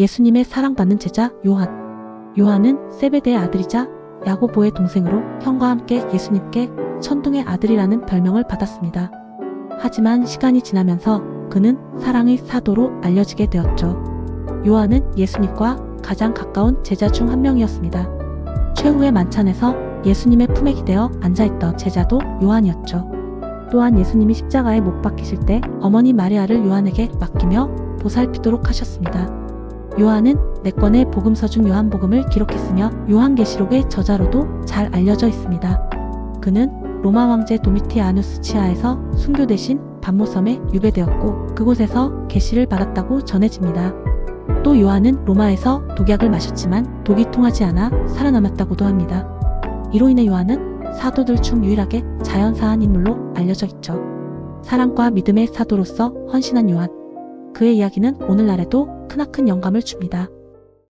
예수님의 사랑받는 제자 요한. 요한은 세베대의 아들이자 야고보의 동생으로 형과 함께 예수님께 천둥의 아들이라는 별명을 받았습니다. 하지만 시간이 지나면서 그는 사랑의 사도로 알려지게 되었죠. 요한은 예수님과 가장 가까운 제자 중 한 명이었습니다. 최후의 만찬에서 예수님의 품에 기대어 앉아있던 제자도 요한이었죠. 또한 예수님이 십자가에 못 박히실 때 어머니 마리아를 요한에게 맡기며 보살피도록 하셨습니다. 요한은 네 권의 복음서 중 요한복음을 기록했으며 요한계시록의 저자로도 잘 알려져 있습니다. 그는 로마 황제 도미티아누스 치하에서 순교 대신 반모섬에 유배되었고 그곳에서 계시를 받았다고 전해집니다. 또 요한은 로마에서 독약을 마셨지만 독이 통하지 않아 살아남았다고도 합니다. 이로 인해 요한은 사도들 중 유일하게 자연사한 인물로 알려져 있죠. 사랑과 믿음의 사도로서 헌신한 요한. 그의 이야기는 오늘날에도 크나큰 영감을 줍니다.